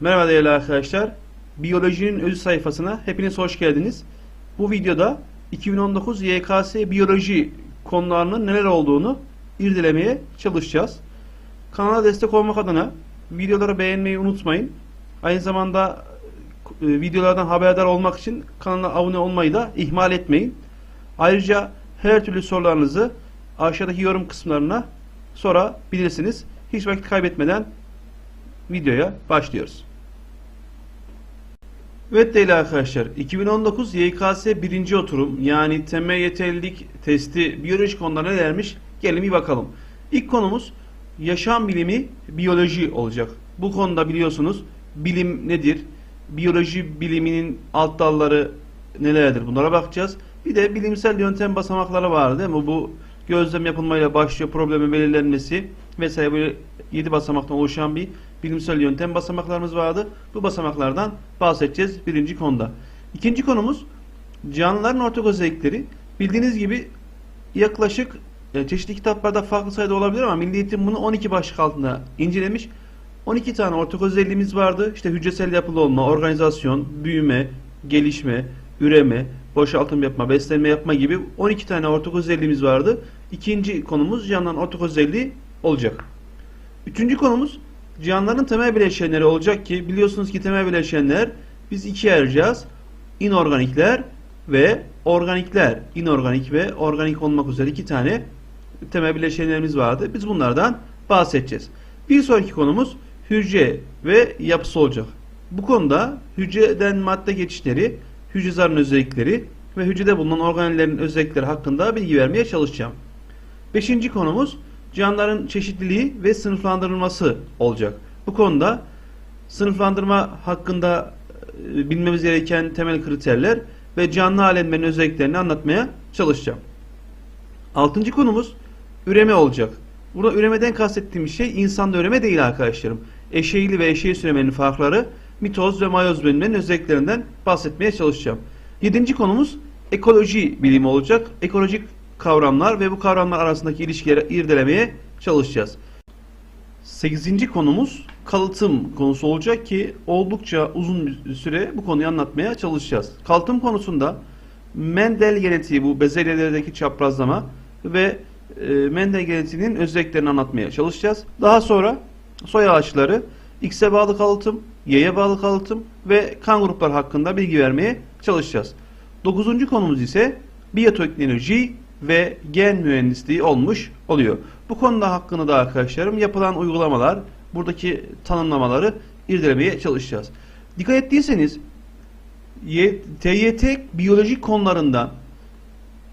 Merhaba değerli arkadaşlar. Biyolojinin özü sayfasına hepiniz hoş geldiniz. Bu videoda 2019 YKS biyoloji konularının neler olduğunu irdelemeye çalışacağız. Kanala destek olmak adına videoları beğenmeyi unutmayın. Aynı zamanda e, videolardan haberdar olmak için kanala abone olmayı da ihmal etmeyin. Ayrıca her türlü sorularınızı aşağıdaki yorum kısımlarına sorabilirsiniz. Hiç vakit kaybetmeden videoya başlıyoruz. Evet değerli arkadaşlar 2019 YKS 1. oturum yani temel yeterlilik testi biyoloji konularına nelermiş gelin bir bakalım. İlk konumuz yaşam bilimi biyoloji olacak. Bu konuda biliyorsunuz bilim nedir? Biyoloji biliminin alt dalları nelerdir? Bunlara bakacağız. Bir de bilimsel yöntem basamakları var değil mi? Bu gözlem yapılmayla başlıyor problemin belirlenmesi vesaire böyle 7 basamaktan oluşan bir bilimsel yöntem basamaklarımız vardı. Bu basamaklardan bahsedeceğiz birinci konuda. İkinci konumuz canlıların ortak özellikleri. Bildiğiniz gibi yaklaşık e, çeşitli kitaplarda farklı sayıda olabilir ama Milli Eğitim bunu 12 başlık altında incelemiş. 12 tane ortak özelliğimiz vardı. İşte hücresel yapılı olma, organizasyon, büyüme, gelişme, üreme, boşaltım yapma, beslenme yapma gibi 12 tane ortak özelliğimiz vardı. İkinci konumuz canlıların ortak özelliği olacak. Üçüncü konumuz canlıların temel bileşenleri olacak ki biliyorsunuz ki temel bileşenler biz ikiye ayıracağız. İnorganikler ve organikler. İnorganik ve organik olmak üzere iki tane temel bileşenlerimiz vardı. Biz bunlardan bahsedeceğiz. Bir sonraki konumuz hücre ve yapısı olacak. Bu konuda hücreden madde geçişleri, hücre zarının özellikleri ve hücrede bulunan organellerin özellikleri hakkında bilgi vermeye çalışacağım. Beşinci konumuz canlıların çeşitliliği ve sınıflandırılması olacak. Bu konuda sınıflandırma hakkında e, bilmemiz gereken temel kriterler ve canlı alemlerin özelliklerini anlatmaya çalışacağım. Altıncı konumuz üreme olacak. Burada üremeden kastettiğim şey insanda üreme değil arkadaşlarım. Eşeğili ve eşeği üremenin farkları, mitoz ve mayoz bölümlerinin özelliklerinden bahsetmeye çalışacağım. Yedinci konumuz ekoloji bilimi olacak. Ekolojik kavramlar ve bu kavramlar arasındaki ilişkileri irdelemeye çalışacağız. Sekizinci konumuz kalıtım konusu olacak ki oldukça uzun bir süre bu konuyu anlatmaya çalışacağız. Kalıtım konusunda Mendel genetiği bu bezelyelerdeki çaprazlama ve e, Mendel genetiğinin özelliklerini anlatmaya çalışacağız. Daha sonra soy ağaçları, X'e bağlı kalıtım, Y'ye bağlı kalıtım ve kan grupları hakkında bilgi vermeye çalışacağız. Dokuzuncu konumuz ise biyoteknoloji ve gen mühendisliği olmuş oluyor. Bu konuda hakkında da arkadaşlarım yapılan uygulamalar, buradaki tanımlamaları irdelemeye çalışacağız. Dikkat ettiyseniz TYT biyolojik konularından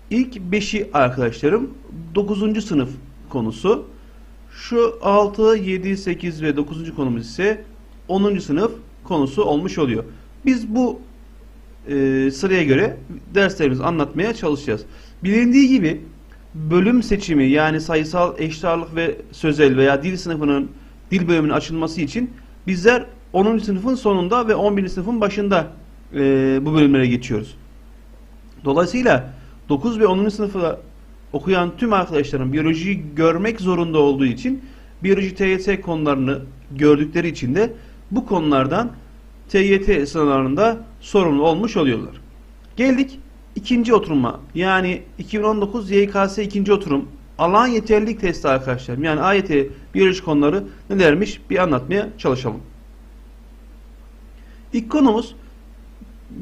ilk 5'i arkadaşlarım 9. sınıf konusu. Şu 6, 7, 8 ve 9. konumuz ise 10. sınıf konusu olmuş oluyor. Biz bu e, sıraya göre derslerimizi anlatmaya çalışacağız. Bilindiği gibi bölüm seçimi yani sayısal eşit ağırlık ve sözel veya dil sınıfının dil bölümünün açılması için bizler 10. sınıfın sonunda ve 11. sınıfın başında e, bu bölümlere geçiyoruz. Dolayısıyla 9 ve 10. sınıfı okuyan tüm arkadaşlarım biyolojiyi görmek zorunda olduğu için biyoloji TYT konularını gördükleri için de bu konulardan TYT sınavlarında sorumlu olmuş oluyorlar. Geldik ikinci oturuma yani 2019 YKS ikinci oturum alan yeterlilik testi arkadaşlar. Yani AYT biyoloji konuları nelermiş bir anlatmaya çalışalım. İlk konumuz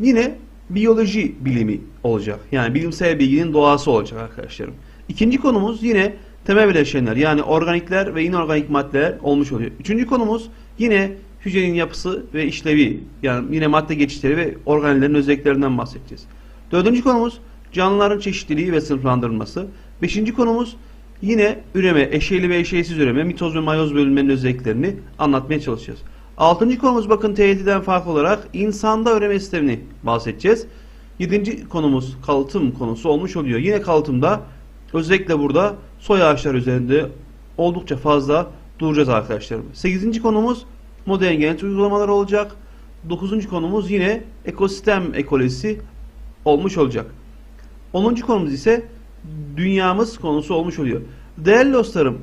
yine biyoloji bilimi olacak. Yani bilimsel bilginin doğası olacak arkadaşlarım. İkinci konumuz yine temel bileşenler yani organikler ve inorganik maddeler olmuş oluyor. Üçüncü konumuz yine hücrenin yapısı ve işlevi yani yine madde geçişleri ve organellerin özelliklerinden bahsedeceğiz. Dördüncü konumuz canlıların çeşitliliği ve sınıflandırılması. Beşinci konumuz yine üreme, eşeyli ve eşeysiz üreme, mitoz ve mayoz bölünmenin özelliklerini anlatmaya çalışacağız. Altıncı konumuz bakın TYT'den farklı olarak insanda üreme sistemini bahsedeceğiz. Yedinci konumuz kalıtım konusu olmuş oluyor. Yine kalıtımda özellikle burada soy ağaçları üzerinde oldukça fazla duracağız arkadaşlarım. Sekizinci konumuz modern genetik uygulamaları olacak. Dokuzuncu konumuz yine ekosistem ekolojisi olmuş olacak. Onuncu konumuz ise dünyamız konusu olmuş oluyor. Değerli dostlarım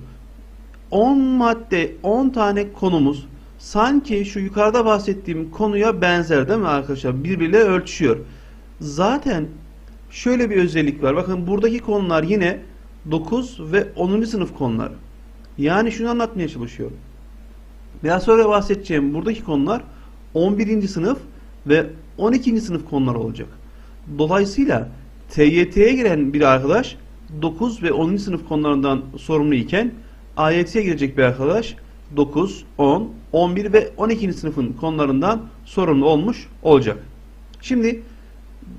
10 madde 10 tane konumuz sanki şu yukarıda bahsettiğim konuya benzer değil mi arkadaşlar? Birbiriyle örtüşüyor. Zaten şöyle bir özellik var. Bakın buradaki konular yine 9 ve 10. sınıf konuları. Yani şunu anlatmaya çalışıyorum. Biraz sonra bahsedeceğim buradaki konular 11. sınıf ve 12. sınıf konular olacak. Dolayısıyla TYT'ye giren bir arkadaş 9 ve 10. sınıf konularından sorumlu iken AYT'ye girecek bir arkadaş 9, 10, 11 ve 12. sınıfın konularından sorumlu olmuş olacak. Şimdi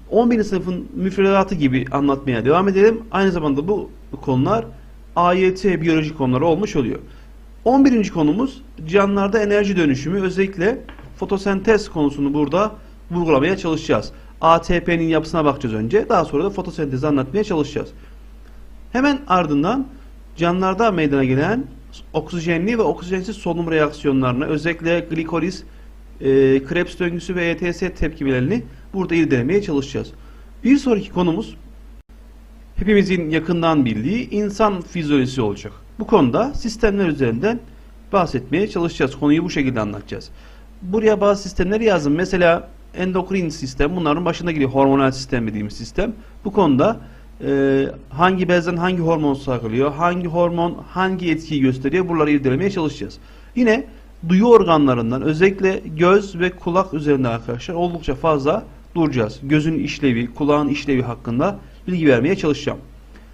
11. sınıfın müfredatı gibi anlatmaya devam edelim. Aynı zamanda bu konular AYT biyoloji konuları olmuş oluyor. 11. konumuz canlılarda enerji dönüşümü özellikle fotosentez konusunu burada vurgulamaya çalışacağız. ATP'nin yapısına bakacağız önce. Daha sonra da fotosentezi anlatmaya çalışacağız. Hemen ardından canlılarda meydana gelen oksijenli ve oksijensiz solunum reaksiyonlarını özellikle glikoliz, e, Krebs döngüsü ve ETS tepkimelerini burada irdelemeye çalışacağız. Bir sonraki konumuz hepimizin yakından bildiği insan fizyolojisi olacak. Bu konuda sistemler üzerinden bahsetmeye çalışacağız. Konuyu bu şekilde anlatacağız. Buraya bazı sistemleri yazdım. Mesela endokrin sistem bunların başında geliyor. Hormonal sistem dediğimiz sistem. Bu konuda e, hangi bezden hangi hormon salgılıyor, hangi hormon hangi etkiyi gösteriyor bunları irdelemeye çalışacağız. Yine duyu organlarından özellikle göz ve kulak üzerinde arkadaşlar oldukça fazla duracağız. Gözün işlevi, kulağın işlevi hakkında bilgi vermeye çalışacağım.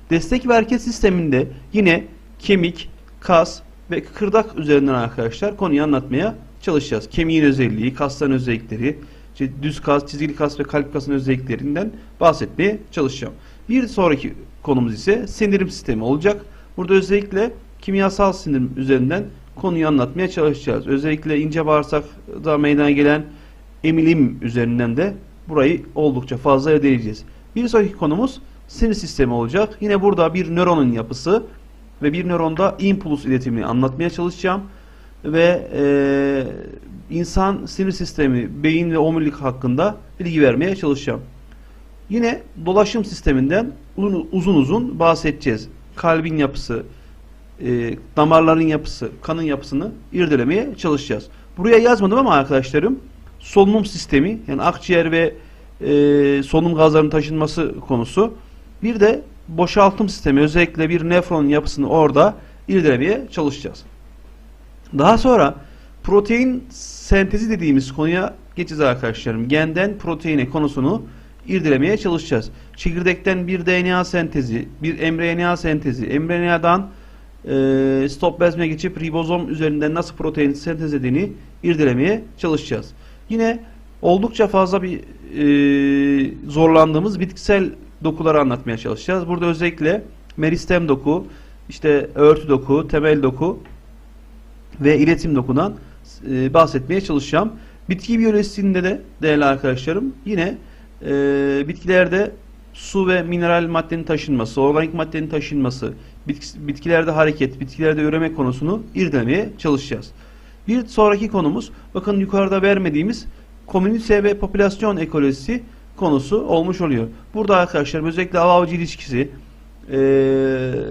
Destek ve hareket sisteminde yine kemik, kas ve kıkırdak üzerinden arkadaşlar konuyu anlatmaya çalışacağız. Kemiğin özelliği, kasların özellikleri, işte düz kas, çizgili kas ve kalp kasının özelliklerinden bahsetmeye çalışacağım. Bir sonraki konumuz ise sindirim sistemi olacak. Burada özellikle kimyasal sindirim üzerinden konuyu anlatmaya çalışacağız. Özellikle ince bağırsakta meydana gelen emilim üzerinden de burayı oldukça fazla irdeleyeceğiz. Bir sonraki konumuz sinir sistemi olacak. Yine burada bir nöronun yapısı ve bir nöronda impuls iletimini anlatmaya çalışacağım. Ve e, insan sinir sistemi, beyin ve omurilik hakkında bilgi vermeye çalışacağım. Yine dolaşım sisteminden uzun uzun bahsedeceğiz. Kalbin yapısı, e, damarların yapısı, kanın yapısını irdelemeye çalışacağız. Buraya yazmadım ama arkadaşlarım solunum sistemi yani akciğer ve e, solunum gazlarının taşınması konusu. Bir de boşaltım sistemi özellikle bir nefronun yapısını orada irdelemeye çalışacağız. Daha sonra protein sentezi dediğimiz konuya geçeceğiz arkadaşlarım. Genden proteine konusunu irdelemeye çalışacağız. Çekirdekten bir DNA sentezi, bir mRNA sentezi, mRNA'dan e, stopplazmaya geçip ribozom üzerinden nasıl protein sentezlediğini irdelemeye çalışacağız. Yine oldukça fazla bir e, zorlandığımız bitkisel dokuları anlatmaya çalışacağız. Burada özellikle meristem doku, işte örtü doku, temel doku ve iletim dokudan e, bahsetmeye çalışacağım. Bitki biyolojisinde de değerli arkadaşlarım yine e, bitkilerde su ve mineral maddenin taşınması, organik maddenin taşınması, bitki, bitkilerde hareket, bitkilerde üreme konusunu irdelemeye çalışacağız. Bir sonraki konumuz bakın yukarıda vermediğimiz komünite ve popülasyon ekolojisi konusu olmuş oluyor. Burada arkadaşlar özellikle av avcı ilişkisi, e,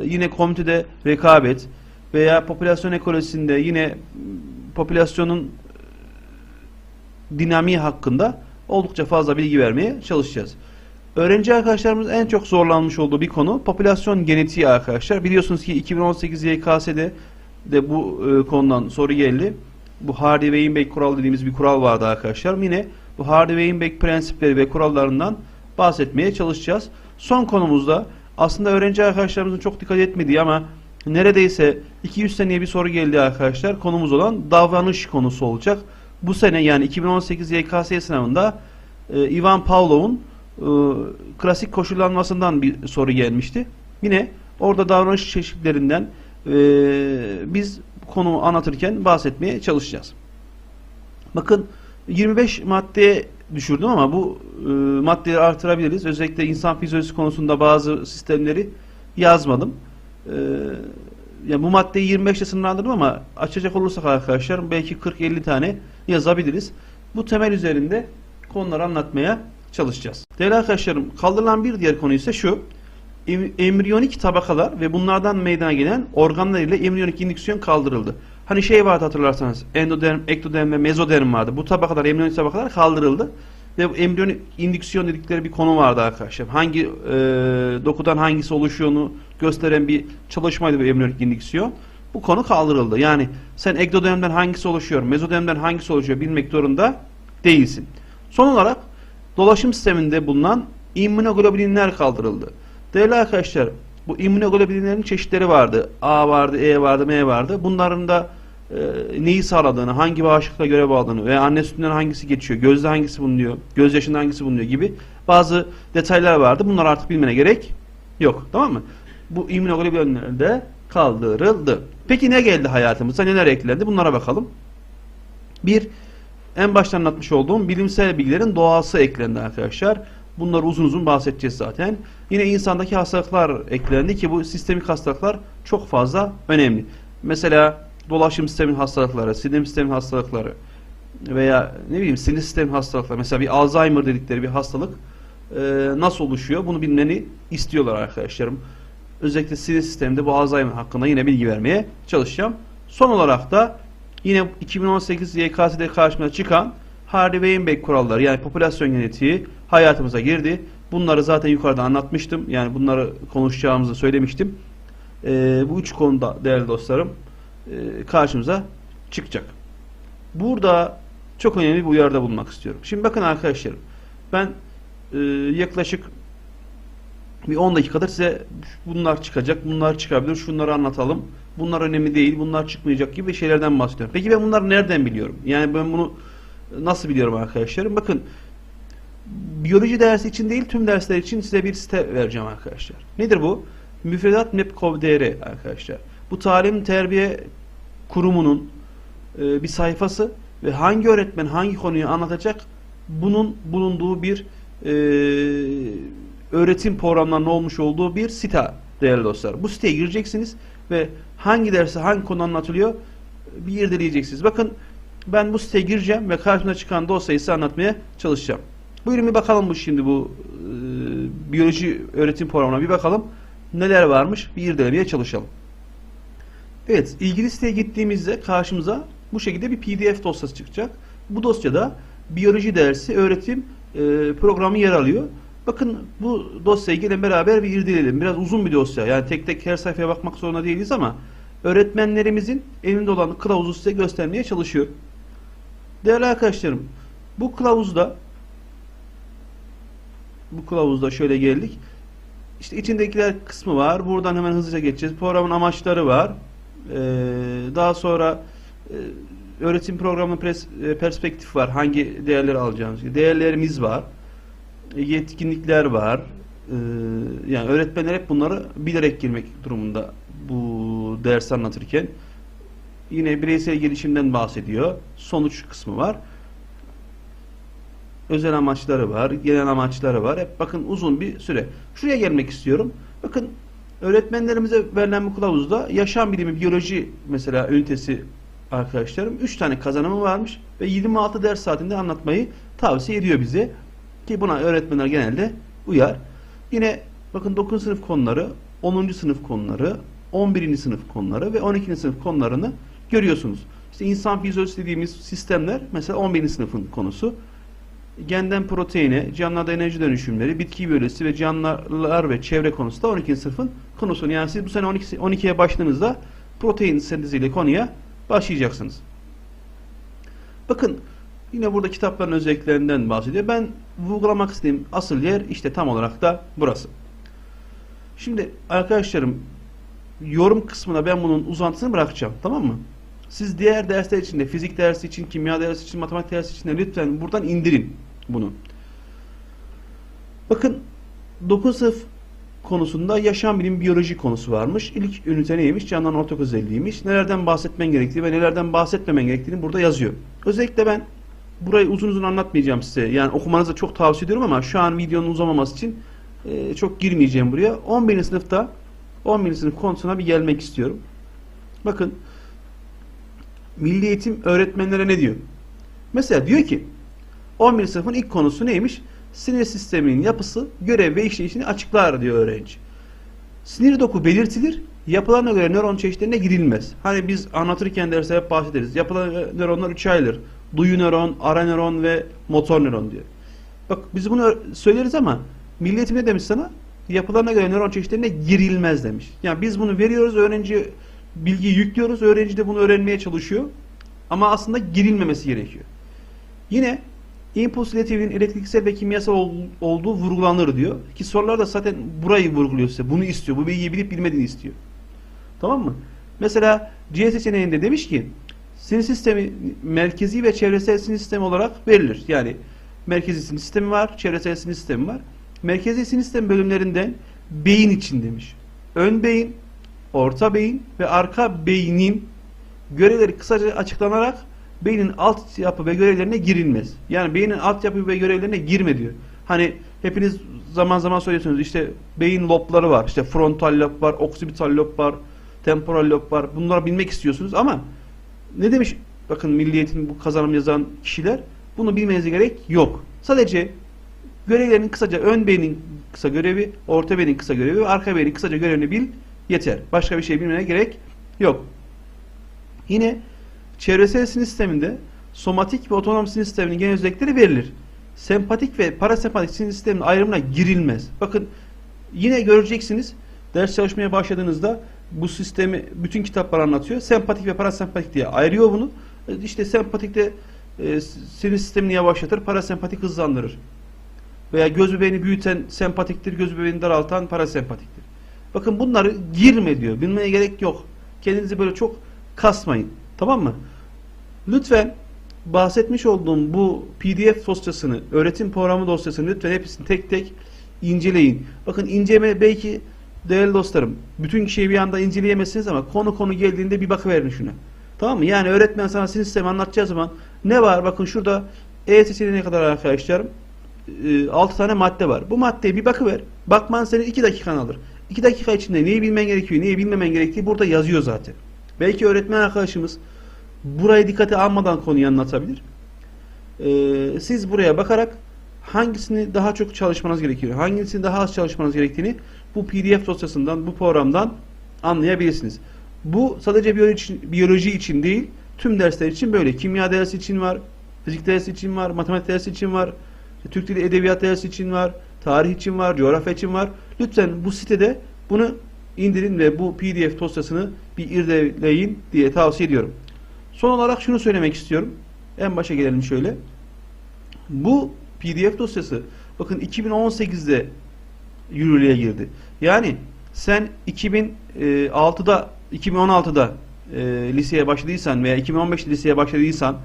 yine komitede rekabet veya popülasyon ekolojisinde yine popülasyonun dinamiği hakkında oldukça fazla bilgi vermeye çalışacağız. Öğrenci arkadaşlarımız en çok zorlanmış olduğu bir konu popülasyon genetiği arkadaşlar. Biliyorsunuz ki 2018 YKS'de de bu e, konudan soru geldi. Bu Hardy-Weinberg kural dediğimiz bir kural vardı arkadaşlar. Yine bu Hardy-Weinberg prensipleri ve kurallarından bahsetmeye çalışacağız. Son konumuzda aslında öğrenci arkadaşlarımızın çok dikkat etmediği ama neredeyse 200 seneye bir soru geldi arkadaşlar. Konumuz olan davranış konusu olacak. Bu sene yani 2018 YKS sınavında e, Ivan Pavlov'un e, klasik koşullanmasından bir soru gelmişti. Yine orada davranış çeşitlerinden e, biz konumu anlatırken bahsetmeye çalışacağız. Bakın 25 maddeye düşürdüm ama bu e, maddeyi artırabiliriz. Özellikle insan fizyolojisi konusunda bazı sistemleri yazmadım. E, yani bu maddeyi 25 ile sınırlandırdım ama açacak olursak arkadaşlar belki 40-50 tane yazabiliriz. Bu temel üzerinde konuları anlatmaya çalışacağız. Değerli arkadaşlarım kaldırılan bir diğer konu ise şu. Embriyonik tabakalar ve bunlardan meydana gelen organlar ile embriyonik indüksiyon kaldırıldı. Hani şey vardı hatırlarsanız endoderm, ektoderm ve mezoderm vardı. Bu tabakalar, embriyonik tabakalar kaldırıldı. Ve embriyonik indüksiyon dedikleri bir konu vardı arkadaşlar. Hangi e, dokudan hangisi oluşuyorunu gösteren bir çalışmaydı bu embriyonik indüksiyon. Bu konu kaldırıldı. Yani sen ektodermden hangisi oluşuyor, mezodermden hangisi oluşuyor bilmek zorunda değilsin. Son olarak dolaşım sisteminde bulunan immünoglobulinler kaldırıldı. Değerli arkadaşlar bu immünoglobulinlerin çeşitleri vardı. A vardı, E vardı, M vardı. Bunların da e, neyi sağladığını, hangi bağışıklığa göre bağladığını veya anne sütünden hangisi geçiyor, gözde hangisi bulunuyor, gözyaşında hangisi bulunuyor gibi bazı detaylar vardı. Bunlar artık bilmene gerek yok. Tamam mı? Bu immünoglobulinler de kaldırıldı. Peki ne geldi hayatımıza? Neler eklendi? Bunlara bakalım. Bir, en başta anlatmış olduğum bilimsel bilgilerin doğası eklendi arkadaşlar. Bunları uzun uzun bahsedeceğiz zaten. Yine insandaki hastalıklar eklendi ki bu sistemik hastalıklar çok fazla önemli. Mesela dolaşım sistemin hastalıkları, sinir sistemin hastalıkları veya ne bileyim sinir sistemin hastalıkları. Mesela bir Alzheimer dedikleri bir hastalık e, nasıl oluşuyor? Bunu bilmeni istiyorlar arkadaşlarım. Özellikle sinir sisteminde bu Alzheimer hakkında yine bilgi vermeye çalışacağım. Son olarak da yine 2018 YKS'de karşımıza çıkan Hardy-Weinberg kuralları yani popülasyon genetiği hayatımıza girdi. Bunları zaten yukarıda anlatmıştım. Yani bunları konuşacağımızı söylemiştim. Ee, bu üç konuda değerli dostlarım e, karşımıza çıkacak. Burada çok önemli bir uyarıda bulunmak istiyorum. Şimdi bakın arkadaşlarım ben e, yaklaşık bir 10 dakikadır size bunlar çıkacak, bunlar çıkabilir, şunları anlatalım. Bunlar önemli değil, bunlar çıkmayacak gibi şeylerden bahsediyorum. Peki ben bunları nereden biliyorum? Yani ben bunu nasıl biliyorum arkadaşlarım? Bakın biyoloji dersi için değil tüm dersler için size bir site vereceğim arkadaşlar. Nedir bu? Müfredat Map.gov.tr arkadaşlar. Bu talim terbiye kurumunun e, bir sayfası ve hangi öğretmen hangi konuyu anlatacak bunun bulunduğu bir e, öğretim programlarının olmuş olduğu bir site değerli dostlar. Bu siteye gireceksiniz ve hangi dersi hangi konu anlatılıyor bir irdeleyeceksiniz. Bakın ben bu siteye gireceğim ve karşımda çıkan dosyayı size anlatmaya çalışacağım. Buyurun bir bakalım bu şimdi bu e, biyoloji öğretim programına bir bakalım. Neler varmış bir irdelemeye çalışalım. Evet ilgili siteye gittiğimizde karşımıza bu şekilde bir pdf dosyası çıkacak. Bu dosyada biyoloji dersi öğretim e, programı yer alıyor. Bakın bu dosyayı gelin beraber bir irdeleyelim. Biraz uzun bir dosya. Yani tek tek her sayfaya bakmak zorunda değiliz ama öğretmenlerimizin elinde olan kılavuzu size göstermeye çalışıyor. Değerli arkadaşlarım bu kılavuzda bu kılavuzda şöyle geldik. İşte içindekiler kısmı var. Buradan hemen hızlıca geçeceğiz. Programın amaçları var. Ee, daha sonra e, öğretim programının pres, e, perspektif var. Hangi değerleri alacağımız. Değerlerimiz var. E, yetkinlikler var. Ee, yani öğretmenler hep bunları bilerek girmek durumunda bu ders anlatırken. Yine bireysel gelişimden bahsediyor. Sonuç kısmı var özel amaçları var, genel amaçları var. Hep bakın uzun bir süre. Şuraya gelmek istiyorum. Bakın öğretmenlerimize verilen bu kılavuzda yaşam bilimi, biyoloji mesela ünitesi arkadaşlarım 3 tane kazanımı varmış ve 26 ders saatinde anlatmayı tavsiye ediyor bize. Ki buna öğretmenler genelde uyar. Yine bakın 9. sınıf konuları, 10. sınıf konuları, 11. sınıf konuları ve 12. sınıf konularını görüyorsunuz. İşte insan fizyolojisi dediğimiz sistemler mesela 11. sınıfın konusu genden proteine, canlılarda enerji dönüşümleri, bitki biyolojisi ve canlılar ve çevre konusu da 12. sınıfın konusu. Yani siz bu sene 12, 12'ye başladığınızda protein senteziyle konuya başlayacaksınız. Bakın yine burada kitapların özelliklerinden bahsediyor. Ben vurgulamak istediğim asıl yer işte tam olarak da burası. Şimdi arkadaşlarım yorum kısmına ben bunun uzantısını bırakacağım. Tamam mı? Siz diğer dersler için de fizik dersi için, kimya dersi için, matematik dersi için de lütfen buradan indirin bunu. Bakın 9 sınıf konusunda yaşam bilim biyoloji konusu varmış. İlk ünite neymiş? Canlıların ortak özelliğiymiş. Nelerden bahsetmen gerektiği ve nelerden bahsetmemen gerektiğini burada yazıyor. Özellikle ben burayı uzun uzun anlatmayacağım size. Yani okumanızı çok tavsiye ediyorum ama şu an videonun uzamaması için e, çok girmeyeceğim buraya. 11. sınıfta 11. sınıf konusuna bir gelmek istiyorum. Bakın Milli Eğitim öğretmenlere ne diyor? Mesela diyor ki 11. sınıfın ilk konusu neymiş? Sinir sisteminin yapısı, görev ve işleyişini açıklar diyor öğrenci. Sinir doku belirtilir, Yapılarına göre nöron çeşitlerine girilmez. Hani biz anlatırken derste hep bahsederiz. Yapılan nöronlar üçe ayrılır. Duyu nöron, ara nöron ve motor nöron diyor. Bak biz bunu söyleriz ama milliyetim ne demiş sana? Yapılarına göre nöron çeşitlerine girilmez demiş. Yani biz bunu veriyoruz, öğrenci bilgiyi yüklüyoruz, öğrenci de bunu öğrenmeye çalışıyor. Ama aslında girilmemesi gerekiyor. Yine impuls iletiminin elektriksel ve kimyasal ol- olduğu vurgulanır diyor. Ki sorular da zaten burayı vurguluyor size. Bunu istiyor. Bu bilgiyi bilip bilmediğini istiyor. Tamam mı? Mesela C seçeneğinde demiş ki sinir sistemi merkezi ve çevresel sinir sistemi olarak verilir. Yani merkezi sinir sistemi var, çevresel sinir sistemi var. Merkezi sinir sistemi bölümlerinden beyin için demiş. Ön beyin, orta beyin ve arka beynin görevleri kısaca açıklanarak beynin alt yapı ve görevlerine girilmez. Yani beynin alt yapı ve görevlerine girme diyor. Hani hepiniz zaman zaman söylüyorsunuz işte beyin lobları var. İşte frontal lob var, oksipital lob var, temporal lob var. Bunları bilmek istiyorsunuz ama ne demiş bakın Milli Eğitim bu kazanım yazan kişiler bunu bilmenize gerek yok. Sadece görevlerin kısaca ön beynin kısa görevi, orta beynin kısa görevi ve arka beynin kısaca görevini bil yeter. Başka bir şey bilmene gerek yok. Yine çevresel sinir sisteminde somatik ve otonom sinir sisteminin genel özellikleri verilir. Sempatik ve parasempatik sinir sisteminin ayrımına girilmez. Bakın yine göreceksiniz ders çalışmaya başladığınızda bu sistemi bütün kitaplar anlatıyor. Sempatik ve parasempatik diye ayırıyor bunu. İşte sempatikte e, sinir sistemini yavaşlatır, parasempatik hızlandırır. Veya göz bebeğini büyüten sempatiktir, göz bebeğini daraltan parasempatiktir. Bakın bunları girme diyor. Bilmeye gerek yok. Kendinizi böyle çok kasmayın. Tamam mı? Lütfen bahsetmiş olduğum bu PDF dosyasını, öğretim programı dosyasını lütfen hepsini tek tek inceleyin. Bakın inceleme belki değerli dostlarım, bütün şeyi bir anda inceleyemezsiniz ama konu konu geldiğinde bir bakıverin şuna. Tamam mı? Yani öğretmen sana sinir sistemi anlatacağı zaman ne var? Bakın şurada E seçeneğine kadar arkadaşlarım 6 tane madde var. Bu maddeye bir bakıver. Bakman seni 2 dakikan alır. 2 dakika içinde neyi bilmen gerekiyor, neyi bilmemen gerektiği burada yazıyor zaten. Belki öğretmen arkadaşımız burayı dikkate almadan konuyu anlatabilir. Ee, siz buraya bakarak hangisini daha çok çalışmanız gerekiyor, hangisini daha az çalışmanız gerektiğini bu PDF dosyasından, bu programdan anlayabilirsiniz. Bu sadece biyoloji için, biyoloji için değil, tüm dersler için böyle. Kimya dersi için var, fizik dersi için var, matematik dersi için var, Türk Dili Edebiyat dersi için var, tarih için var, coğrafya için var. Lütfen bu sitede bunu indirin ve bu PDF dosyasını bir irdeleyin diye tavsiye ediyorum. Son olarak şunu söylemek istiyorum. En başa gelelim şöyle. Bu PDF dosyası bakın 2018'de yürürlüğe girdi. Yani sen 2006'da 2016'da e, liseye başladıysan veya 2015'te liseye başladıysan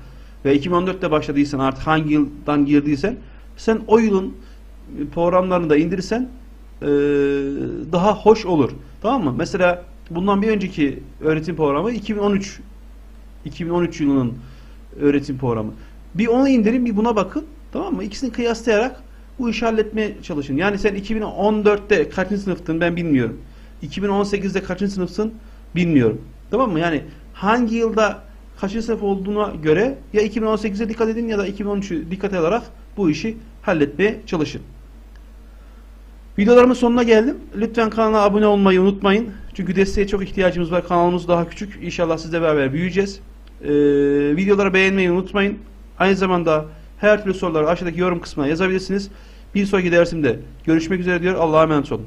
ve 2014'te başladıysan artık hangi yıldan girdiysen sen o yılın programlarını da indirsen e, daha hoş olur. Tamam mı? Mesela bundan bir önceki öğretim programı 2013 2013 yılının öğretim programı. Bir onu indirin bir buna bakın. Tamam mı? İkisini kıyaslayarak bu işi halletmeye çalışın. Yani sen 2014'te kaçıncı sınıftın ben bilmiyorum. 2018'de kaçıncı sınıfsın bilmiyorum. Tamam mı? Yani hangi yılda kaçıncı sınıf olduğuna göre ya 2018'e dikkat edin ya da 2013'ü dikkat alarak bu işi halletmeye çalışın. Videolarımın sonuna geldim. Lütfen kanala abone olmayı unutmayın. Çünkü desteğe çok ihtiyacımız var. Kanalımız daha küçük. İnşallah sizle beraber büyüyeceğiz. Ee, videoları beğenmeyi unutmayın. Aynı zamanda her türlü soruları aşağıdaki yorum kısmına yazabilirsiniz. Bir sonraki dersimde görüşmek üzere diyor. Allah'a emanet olun.